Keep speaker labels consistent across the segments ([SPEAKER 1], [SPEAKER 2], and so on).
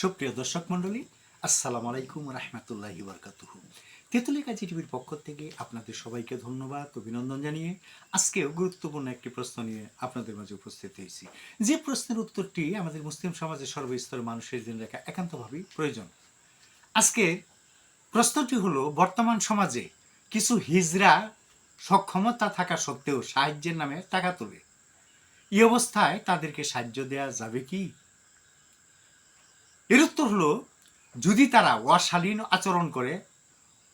[SPEAKER 1] সুপ্রিয় দর্শক মণ্ডলী, আসসালামু আলাইকুম রহমতুল্লাহি বরকাতুহ। তেঁতুলি কাজী টিভির পক্ষ থেকে আপনাদের সবাইকে ধন্যবাদ, অভিনন্দন জানিয়ে আজকেও গুরুত্বপূর্ণ একটি প্রশ্ন নিয়ে আপনাদের মাঝে উপস্থিত হয়েছি। যে প্রশ্নের উত্তরটি আমাদের মুসলিম সমাজের সর্বস্তরের মানুষের জন্য রাখা একান্তভাবেই প্রয়োজন। আজকে প্রশ্নটি হলো, বর্তমান সমাজে কিছু হিজড়া সক্ষমতা থাকা সত্ত্বেও সাহায্যের নামে টাকা তোলে। এই অবস্থায় তাদেরকে সাহায্য দেওয়া যাবে কি? এর উত্তর হলো, যদি তারা অশালীন আচরণ করে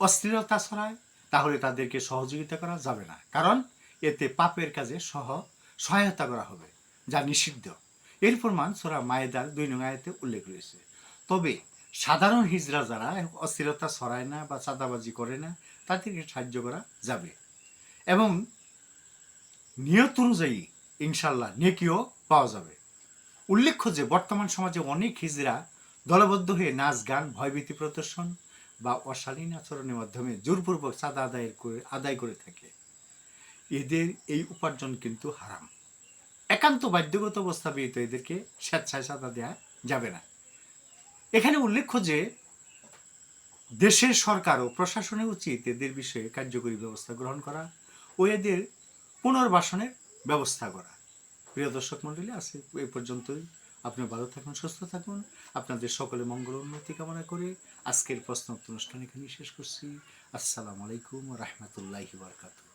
[SPEAKER 1] অস্থিরতা ছড়ায়, তাহলে তাদেরকে সহযোগিতা করা যাবে না। কারণ এতে পাপের কাজে সহ সহায়তা করা হবে, যা নিষিদ্ধ। এর প্রমাণ সোরা মায়েদার দুই আয়াতে উল্লেখ রয়েছে। তবে সাধারণ হিজরা যারা অস্থিরতা ছড়ায় না বা চাঁদাবাজি করে না, তাদেরকে সাহায্য করা যাবে। এবং নিয়ত অনুযায়ী ইনশাল্লাহ নেকিও পাওয়া যাবে। উল্লেখ্য যে বর্তমান সমাজে অনেক হিজরা দলবদ্ধ হয়ে নাচ, গান, ভয়ভীতি প্রদর্শন বা অশালীন আচরণের মাধ্যমে জোরপূর্বক চাঁদা আদায়ের করে, আদায় করে থাকে। এদের এই উপার্জন কিন্তু হারাম। একান্ত বাধ্যগত অবস্থা বিহিত এদেরকে স্বেচ্ছায় চাঁদা দেওয়া যাবে না। এখানে উল্লেখ্য যে, দেশের সরকার ও প্রশাসনের উচিত এদের বিষয়ে কার্যকরী ব্যবস্থা গ্রহণ করা ও এদের পুনর্বাসনের ব্যবস্থা করা। প্রিয় দর্শক মণ্ডলী আছে এই পর্যন্তই। আপনি ভালো থাকুন, সুস্থ থাকুন। আপনাদের সকলে মঙ্গল উন্নতি কামনা করে আজকের প্রশ্ন অনুষ্ঠান এখানে শেষ করছি। আসসালামু আলাইকুম রহমতুল্লাহি বারকাতুহ।